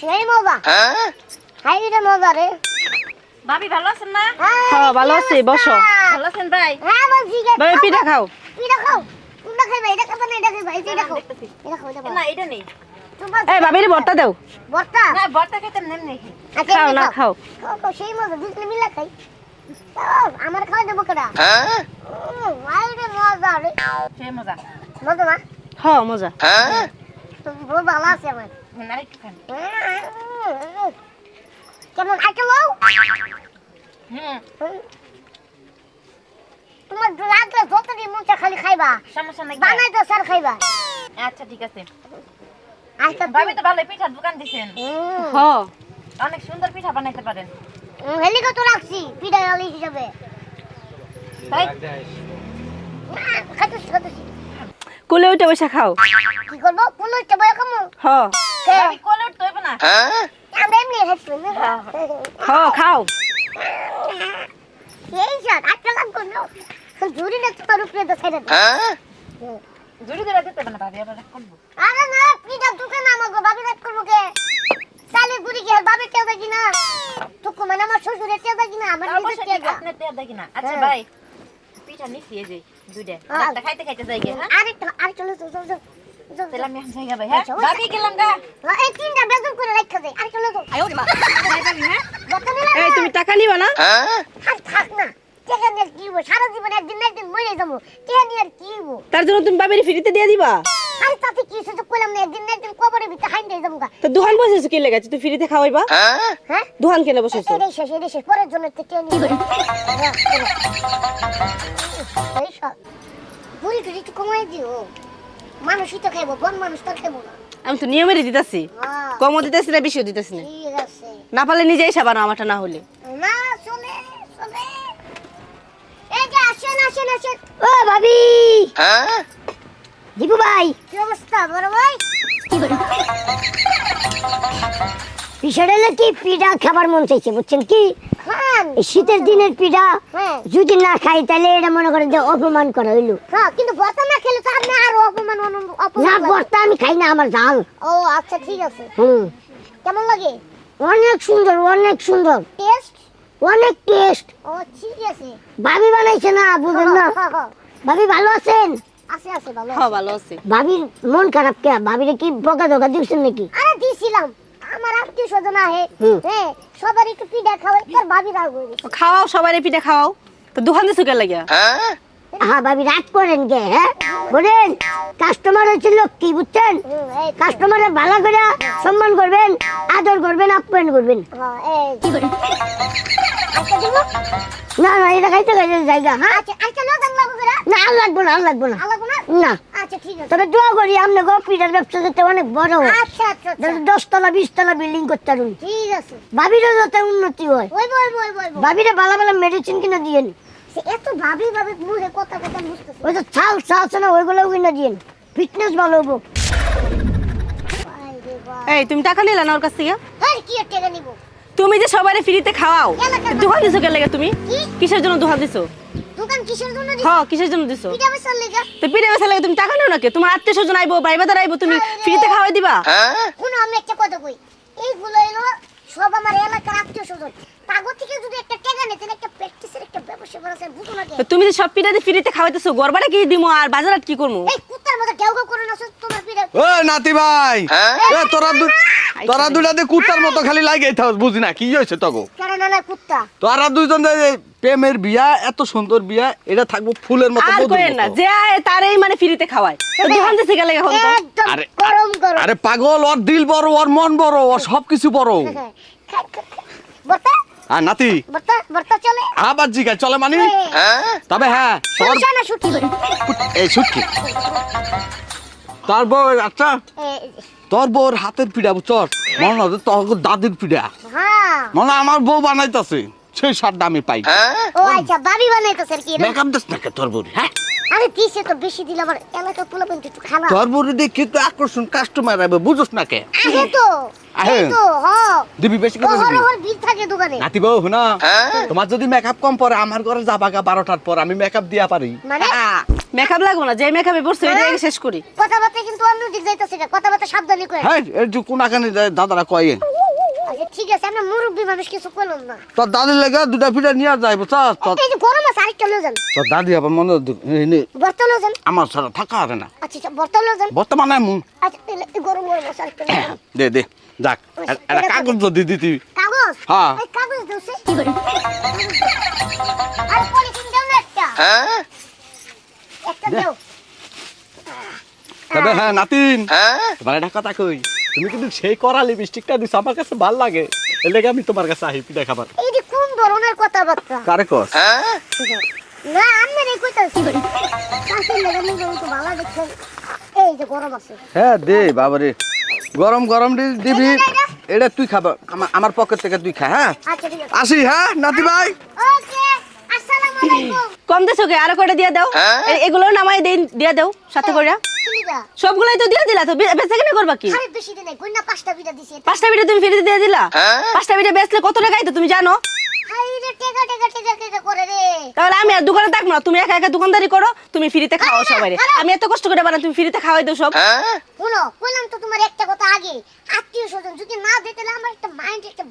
সেই মজা। হাই রে মজা রে। ভাবি ভালো আছেন না? হ্যাঁ, ভালো আছি, বসো। ভালো আছেন ভাই? হ্যাঁ বলছি ভাই পিঠা খাও। পিঠা খাও। কোনটা খাইবা এটা খাবা না এটা খাইবা এই যে এটা খাও। এটা খাও এটা না এটা নেই। তোমার এই ভাবির বর্তা দেও। বর্তা না বর্তা খেতে নেন নেই আচ্ছা, খাও না খাও। খাও। খাও সেই মজা দুজনে মিলে খাই। আমার খাওয়া দেবো কেডা? উম, হাই রে মজা রে। সেই মজা। মজা না? হ মজা। বহুত ভালো আছে আমার। কেমন হুম তোমার লাগলে যতদিন মন চায় খালি খাইবা। সমস্যা নাই বানাই তো স্যার খাইবা। আচ্ছা ঠিক আছে। আচ্ছা ভাবি তো ভালো পিঠার দোকান দিছেন। হ। অনেক সুন্দর পিঠা বানাইতে পারেন। হেলিকপ্টার রাখছি পিঠা আলি হিসাবে। তাই খাইতেছি খাইতেছি। কুলে উঠে বসে খাও। কি করব? কোনো ইচ্ছে বয়ে খামো? হ। ভাবি কোলে উঠতে হইব না। আমরা এমনি খাইছি হ খাও এই স্যার আটটা লাগবো না জুড়ি না তোমার উপরে ছেড়ে দাও জুড়ি ধরে দিতে না ভাবি আবার রাগ করব। আরে না পিঠা দোকান আমাকে ভাবি রাখ করব কে? চালের গুড়ি কে ভাবি কেউ দেখি না? টুকু মানে আমার শ্বশুরের কেউ দেখি না আমার নিজের কেউ ঠিক, আপনার টেয়া দেখি না। আচ্ছা হ্যাঁ। ভাই পিঠা নিচ্ছি এই যে দুইটা। হ্যাঁ। খাইতে খাইতে যাই গে হ্যাঁ? আরেকটা আরেকটা চলো চলো চলো চলো। তাহলে আমি হ্যাঁ? আচ্ছা, ভাবি গেলাম গা। এই তিনটা বেতন করে রাখা যায় আরেকটা চলো আয়ো মা ভাই ভাবি হ্যাঁ? বর্তমানে নিলাম এই তুমি টাকা নিবা না? আর থাক না। টেকা নিয়ে কি হব সারা জীবন একদিন না একদিন মরে যাব। টেকা নিয়ে আর কি হব তার জন্য তুমি ভাবির ফ্রিতে দিয়ে দিবা? আরে তাতে কি হয়েছে তো কইলাম না একদিন না একদিন কবরের ভিতরে হাইন দিয়ে যাব তো দোকান বসেছো কি লেগেছে তুই ফ্রিতে খাওয়াইবা? হ্যাঁ? দোকান কেন বসেছো এটাই শেষ এটাই শেষ। পরের জন্য তো টেকা নিয়ে এই সব। একটু কমাই দিও। মানুষই তো খাইবো বন মানুষ তো খাইবো না। আমি তো নিয়মেরই দিতাছি। হ্যাঁ, কমও দিতেছি না বেশিও দিতেছি না। ঠিক আছে। না পারলে নিজেই সাবানো আমারটা না হলে। না চলে চলে এই যে আসেন আসেন আসেন। ও ভাবি। দীপু ভাই। কি অবস্থা বড় ভাই? কি পিঠা খাবার মন চাইছে বুঝছেন কি? শীতের দিনের পিঠা যদি না খাই তাহলে এটা মনে করেন যে অপমান করা হইল। কিন্তু বর্তা না খেলে তো আপনি আরও অপমান না আমি খাই না আমার ঝাল ও আচ্ছা ঠিক আছে। হুম। কেমন লাগে? অনেক সুন্দর অনেক সুন্দর। টেস্ট? অনেক টেস্ট। ও ঠিক আছে। ভাবি বানাইছে না বুঝেন না? ভাবি ভালো আছেন? আছে আছে ভালো হ্যাঁ ভালো আছে। ভাবির মন খারাপ কে? ভাবিরে কি বকা ধোকা দিচ্ছেন নাকি? আরে দিছিলাম। আমার আত্মীয় স্বজন আহে। হ্যাঁ সবার একটু পিঠা খাওয়াই তোর ভাবি রাগ হয়ে গেছে। খাওয়াও সবাই পিঠা খাওয়াও। তো দোকান দিছো কে লাগিয়া? হ্যাঁ ভাবি রাগ করেন কে হ্যাঁ? বলেন। কাস্টমার হচ্ছে লক্ষ্মী বুঝছেন? কাস্টমারের ভালো করে সম্মান করবেন আদর করবেন আপ্যায়ন করবেন। না না এটা খাইতে খাইতে জায়গা হ্যাঁ? না? আর লাগবো না আর লাগবো না। না? আচ্ছা তবে দোয়া করি আপনি ব্যবসা যাতে অনেক বড়। হয় আচ্ছা আচ্ছা। দশতলা বিশতলা বিল্ডিং করতে পারুন। ভাবিরও যাতে উন্নতি হয়। ভাবিরে ভালো ভালো মেডিসিন কিনে দিয়েন। এত ভাবি ভাবি মুখে কথা কথা বুঝতেছে ওই তো ছাল ছাল না ওইগুলো কিনে দিয়েন। ফিটনেস ভালো হব এই তুমি টাকা নিলে না ওর কাছ থেকে? হ্যাঁ কি টাকা নিব? তুমি যে সবাই ফ্রিতে খাওয়াও দোকান দিছো কে লাগে তুমি? কিসের জন্য দোকান দিছো? দোকান কিসের জন্য দিছি? হ্যাঁ কিসের জন্য দিছো? পিঠা বেচার লেগা। তো পিঠে বেসা লাগে তুমি টাকা নাও নাকি? তোমার আত্মীয় স্বজন আইবো ভাই বাদার আইবো তুমি ফ্রিতে খাওয়াই দিবা? শুনো আমি একটা কথা কই। এইগুলো এলো সব আমার এলাকার আত্মীয় স্বজন। কাগজ থেকে যদি একটা টাকা নিতেন একটা প্র্যাকটিসের একটা ব্যবসা করা যায় বুঝো না তুমি যে সব পিঠাতে ফ্রিতে খাওয়াইতেছো গড়বাটা কি দিমো আর বাজারত কি করব ও নাতি ভাই। এ তোরা দু তোরা দুটাতে কুত্তার মতো খালি লাগে থাকস বুঝি না কি হয়েছে তগো কেন না না কুত্তা। তোরা দুইজন প্রেমের বিয়া এত সুন্দর বিয়া এটা থাকব ফুলের মতো আর করেন না যে তারই মানে ফ্রিতে খাওয়ায়। দোকান এখন আরে- গরম গরম। আরে পাগল ওর দিল বড় ওর মন বড় ওর সবকিছু বড়। খা। বর্তা আর নাতি। বর্তা চলে। আবার জিগা চলে মানে? তবে হ্যাঁ না ছুটি এই সুটকি। তোর বউ আচ্ছা তোর বউর হাতের পিঠা বুঝছস? মনে হয় তোর দাদির পিঠা হ্যাঁ। মনে আমার বউ বানাইতেছে। সেই সারটা আমি পাই। ও আচ্ছা বাড়ি বানাইতো স্যার কি মেকআপ দিস না তোর বউর হ্যাঁ? আরে দিছে তো বেশি দিলে আবার এলাকা তুলে কিন্তু একটু খারাপ। তোর দিয়ে কিন্তু আকর্ষণ কাস্টমার আইবে বুঝছ না কে? আহে তো আহে। তো হ। দিবি বেশি করে দিবি। ভিড় থাকে দোকানে। নাতি বউ না তোমার যদি মেকআপ কম পরে আমার ঘরে যাবা গা বারোটার পর আমি মেকআপ দিয়া পারি। মানে? মেকআপ লাগবো না যে মেকআপে পড়ছে ওইটা আগে শেষ করি। কথাবার্তা কিন্তু অন্য দিক যাইতেছে না কথাবার্তা সাবধানে করে হ্যাঁ এই যে কোনাখানে দাদারা কয়ে আচ্ছা ঠিক আছে আমরা মুরব্বী মানুষ কিছু করলাম না। তোর দাদির লেগে দুটা পিঠা নিয়ে যাই বুঝছ তোর যান। দাদি আবার মনে যান। আমার থাকা হবে না। আচ্ছা আচ্ছা যান। বর্তমানে মু আচ্ছা গরম গরম আছে আরেকটা লো যান। দে দে যাক। এ- একটা কাগজ যদি দিতি। কাগজ? হ্যাঁ। এই কাগজ দোসে আর পলিথিন দাও না একটা। একটা দাও। তবে হ্যাঁ নাতিন। তোমার একটা কথা কই। তুমি কিন্তু সেই করা লিপস্টিকটা দিছো আমার কাছে ভালো লাগে। এর লেগে আমি তোমার কাছে আহি পিঠা খাবার এই যে কোন ধরনের কথাবার্তা। কারে কস? না আমি রে কইতাছি। কাছে তো ভালো দেখছেন এই যে গরম আছে। হ্যাঁ দে বাবারে। গরম গরম দিবি। এটা তুই খাবা আমার পকেট থেকে তুই খা হ্যাঁ? আচ্ছা আসি হ্যাঁ নাতি ভাই? ওকে আসসালামু আলাইকুম। কম দেছো কে আরও করে দিয়ে দাও। এগুলো নামাই দেই দিয়ে দাও সাথে করে কিলিদা সবগুলাই তো দিয়ে দিলা তো বেচে কিনে করবা কি? আরে বেশি দিন নাই কইনা পাঁচটা বিটা দিছি। পাঁচটা ভিডিও তুমি ফ্রিতে দিয়ে দিলা? পাঁচটা ভিডিও বেচলে কত টাকাই তো তুমি জানো? তাহলে আমি আর দোকানে থাকব না। তুমি একা একা দোকানদারি করো তুমি ফ্রিতে খাও সবাই আমি এত কষ্ট করে বানা তুমি ফ্রিতে খাওয়াই দাও সব। শুনো বললাম তো তোমার একটা কথা আগে। আত্মীয় স্বজন যদি না দিতে আমার একটা মাইন্ড একটা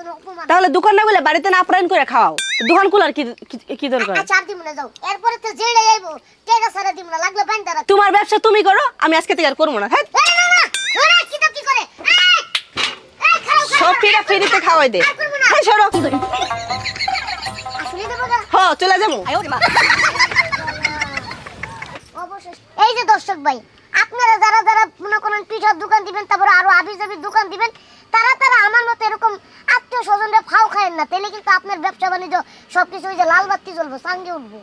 না অপমান। তাহলে দোকান না বলে বাড়িতে না আপ্যায়ন করে খাওয়াও। দোকান খোলার কি কি- দরকার? আচ্ছা যাও। এরপরে তো জেলে যাইবো। টেকা সারা দিব না লাগলে বাইন্দা রাখ তোমার ব্যবসা তুমি করো আমি আজকে থেকে আর করব না হ্যাঁ? এই না না ওরা কি করে? এই এই খাও খাও সব ফিরে ফ্রিতে খাওয়াই দে। হ্যাঁ সরো। আসলে হ, চলে যাব। এই যে দর্শক ভাই, আপনারা যারা যারা মনে করেন পিঠার দোকান দিবেন, তারপরে আরও আবির জাবির দোকান দিবেন, তারা তারা আমার মতো এরকম আত্মীয় স্বজনরা ফাও খায়েন না তাহলে কিন্তু আপনার ব্যবসা বাণিজ্য, সবকিছু ওই যে লাল বাতি জ্বলবো, সাঙ্গে উঠবো।